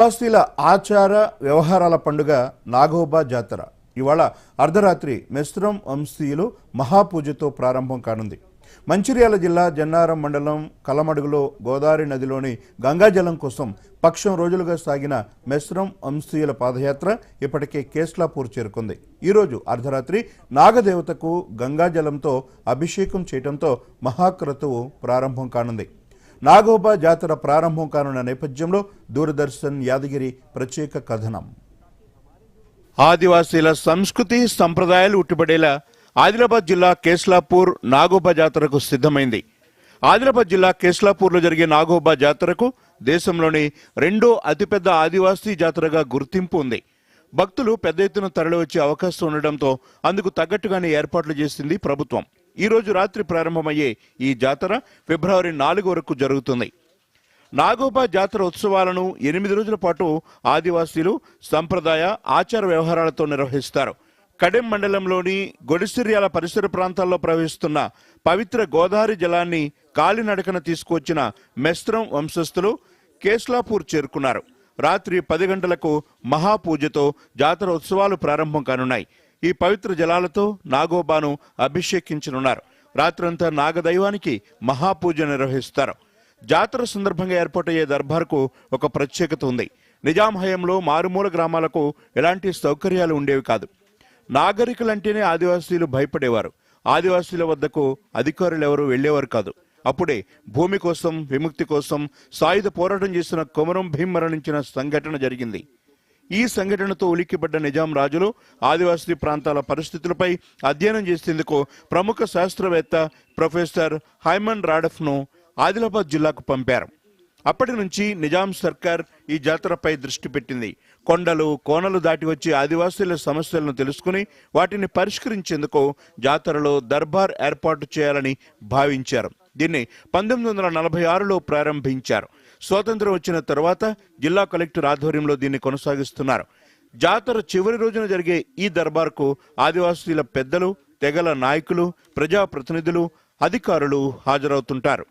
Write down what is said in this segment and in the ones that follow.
ఆదివాసీల ఆచార వ్యవహారాల పండుగ నాగోబా జాతర. ఇవాళ అర్ధరాత్రి మెస్రం వంశీయులు మహాపూజతో ప్రారంభం కానుంది. మంచిర్యాల జిల్లా జన్నారం మండలం కలమడుగులో గోదావరి నదిలోని గంగాజలం కోసం పక్షం రోజులుగా సాగిన మెస్రం వంశీయుల పాదయాత్ర ఇప్పటికే కేస్లాపూర్ చేరుకుంది. ఈరోజు అర్ధరాత్రి నాగదేవతకు గంగాజలంతో అభిషేకం చేయడంతో మహాక్రతువు ప్రారంభం కానుంది. నాగోబా జాతర ప్రారంభం కానున్న నేపథ్యంలో దూరదర్శన్ యాదగిరి ప్రత్యేక కథనం. ఆదివాసీల సంస్కృతి సంప్రదాయాలు ఉట్టిపడేలా ఆదిలాబాద్ జిల్లా కేస్లాపూర్ నాగోబా జాతరకు సిద్ధమైంది. ఆదిలాబాద్ జిల్లా కేస్లాపూర్లో జరిగే నాగోబా జాతరకు దేశంలోని రెండో అతిపెద్ద ఆదివాసీ జాతరగా గుర్తింపు ఉంది. భక్తులు పెద్ద ఎత్తున తరలివచ్చే అవకాశం ఉండడంతో అందుకు తగ్గట్టుగానే ఏర్పాట్లు చేసింది ప్రభుత్వం. ఈ రోజు రాత్రి ప్రారంభమయ్యే ఈ జాతర ఫిబ్రవరి నాలుగు వరకు జరుగుతుంది. నాగోబా జాతర ఉత్సవాలను ఎనిమిది రోజుల పాటు ఆదివాసీలు సంప్రదాయ ఆచార వ్యవహారాలతో నిర్వహిస్తారు. కడెం మండలంలోని గొడిసిర్యాల పరిసర ప్రాంతాల్లో ప్రవహిస్తున్న పవిత్ర గోదావరి జలాన్ని కాలినడకన తీసుకువచ్చిన మెస్త్రం వంశస్థులు కేస్లాపూర్ చేరుకున్నారు. రాత్రి పది గంటలకు మహాపూజతో జాతర ఉత్సవాలు ప్రారంభం కానున్నాయి. ఈ పవిత్ర జలాలతో నాగోబాను అభిషేకించనున్నారు. రాత్రంతా నాగదైవానికి మహాపూజ నిర్వహిస్తారు. జాతర సందర్భంగా ఏర్పాటయ్యే దర్బార్కు ఒక ప్రత్యేకత ఉంది. నిజాం హయంలో మారుమూల గ్రామాలకు ఎలాంటి సౌకర్యాలు ఉండేవి కాదు. నాగరికులంటేనే ఆదివాసీలు భయపడేవారు. ఆదివాసీల వద్దకు అధికారులు ఎవరు వెళ్ళేవారు కాదు. అప్పుడే భూమి కోసం విముక్తి కోసం సాయుధ పోరాటం చేసిన కొమరం భీం మరణించిన సంఘటన జరిగింది. ఈ సంఘటనతో ఉలిక్కిపడ్డ నిజాం రాజులు ఆదివాసీ ప్రాంతాల పరిస్థితులపై అధ్యయనం చేసేందుకు ప్రముఖ శాస్త్రవేత్త ప్రొఫెసర్ హైమన్ రాడఫ్ను ఆదిలాబాద్ జిల్లాకు పంపారు. అప్పటి నుంచి నిజాం సర్కార్ ఈ జాతరపై దృష్టి పెట్టింది. కొండలు కోనలు దాటి వచ్చి ఆదివాసీల సమస్యలను తెలుసుకుని వాటిని పరిష్కరించేందుకు జాతరలో దర్బార్ ఏర్పాటు చేయాలని భావించారు. దీన్ని పంతొమ్మిది వందల నలభై ఆరులో ప్రారంభించారు. స్వాతంత్రం వచ్చిన తర్వాత జిల్లా కలెక్టర్ ఆధ్వర్యంలో దీన్ని కొనసాగిస్తున్నారు. జాతర చివరి రోజున జరిగే ఈ దర్బార్కు ఆదివాసీల పెద్దలు తెగల నాయకులు ప్రజాప్రతినిధులు అధికారులు హాజరవుతుంటారు.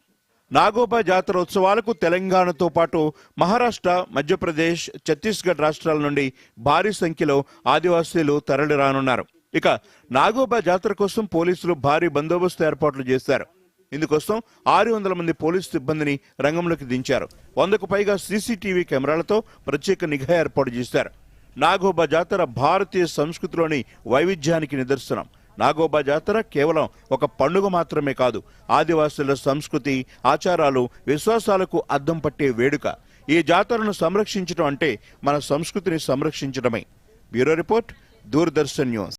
నాగోబా జాతర ఉత్సవాలకు తెలంగాణతో పాటు మహారాష్ట్ర మధ్యప్రదేశ్ ఛత్తీస్గఢ్ రాష్ట్రాల నుండి భారీ సంఖ్యలో ఆదివాసీలు తరలిరానున్నారు. ఇక నాగోబా జాతర కోసం పోలీసులు భారీ బందోబస్తు ఏర్పాట్లు చేశారు. ఇందుకోసం ఆరు వందల మంది పోలీసు సిబ్బందిని రంగంలోకి దించారు. వందకు పైగా సీసీటీవీ కెమెరాలతో ప్రత్యేక నిఘా ఏర్పాటు చేశారు. నాగోబా జాతర భారతీయ సంస్కృతిలోని వైవిధ్యానికి నిదర్శనం. నాగోబా జాతర కేవలం ఒక పండుగ మాత్రమే కాదు ఆదివాసుల సంస్కృతి ఆచారాలు విశ్వాసాలకు అద్దం పట్టే వేడుక. ఈ జాతరను సంరక్షించడం అంటే మన సంస్కృతిని సంరక్షించడమే బ్యూరో రిపోర్ట్ దూరదర్శన్ న్యూస్.